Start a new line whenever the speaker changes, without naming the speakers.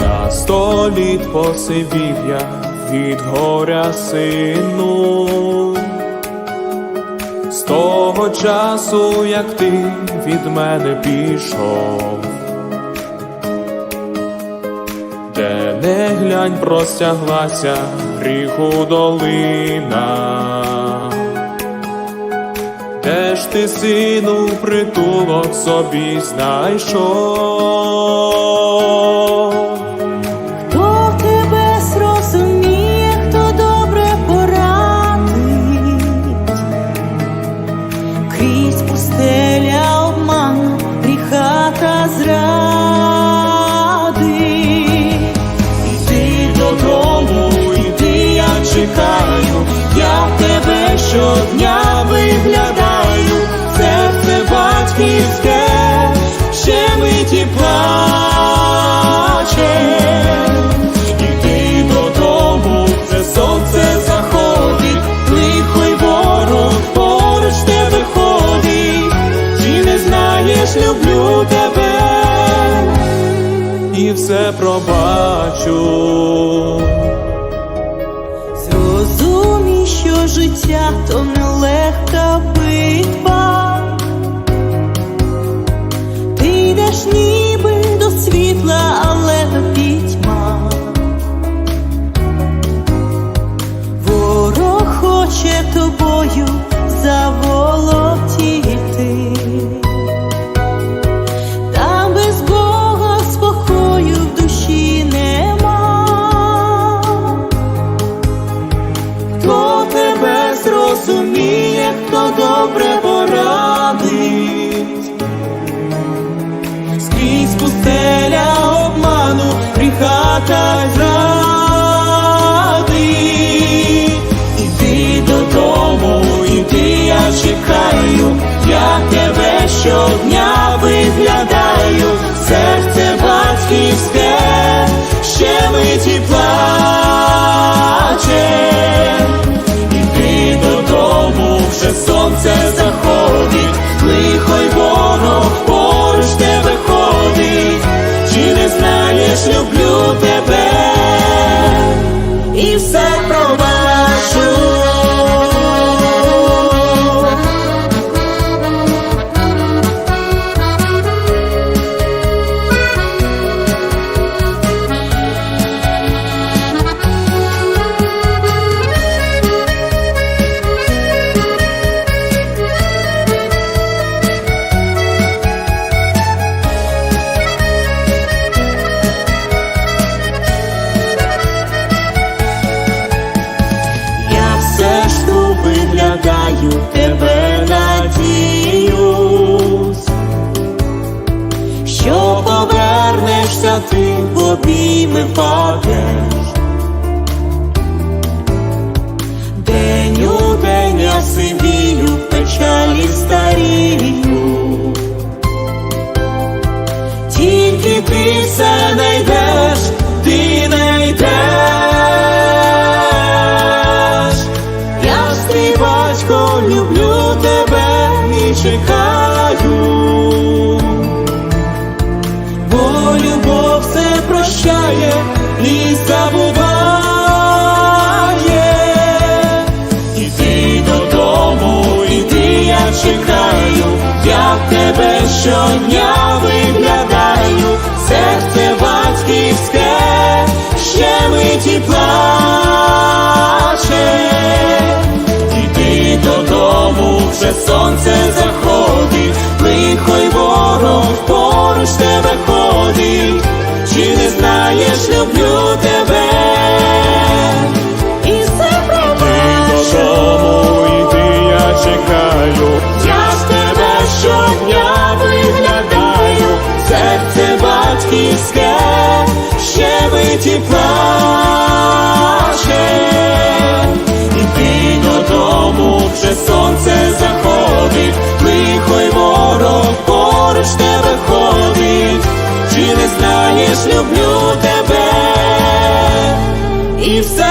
На сто літ посивів я від горя сину, з того часу, як ти від мене пішов, де не глянь простяглася гріху долина. Де ж ти, сину, притулок собі знайшов? Батьківське, ще миті плаче. Іди додому, це сонце заходить, лихо й ворог поруч тебе ходить, чи не знаєш, люблю тебе і все пробачу.
Зрозумій, що життя то нелегка битва. Хоче тобою заволотіти.
Сонце заходить, лихо й ворог поруч тебе ходить, чи не знаєш, люблю тебе? І все в обійми впадеш. День у день я сивію, в печалі старію. Тільки ти все найдеш, ти найдеш. Я ж твій батько люблю тебе і чекаю. І забуває. Іди додому, іди, я чекаю, я тебе щодня виглядаю, серце батьківське, ще миті плаче. Іди додому, вже сонце заходить, лихо й ворог поруч тебе ходить, чи не знаєш, люблю люблю тебе. І все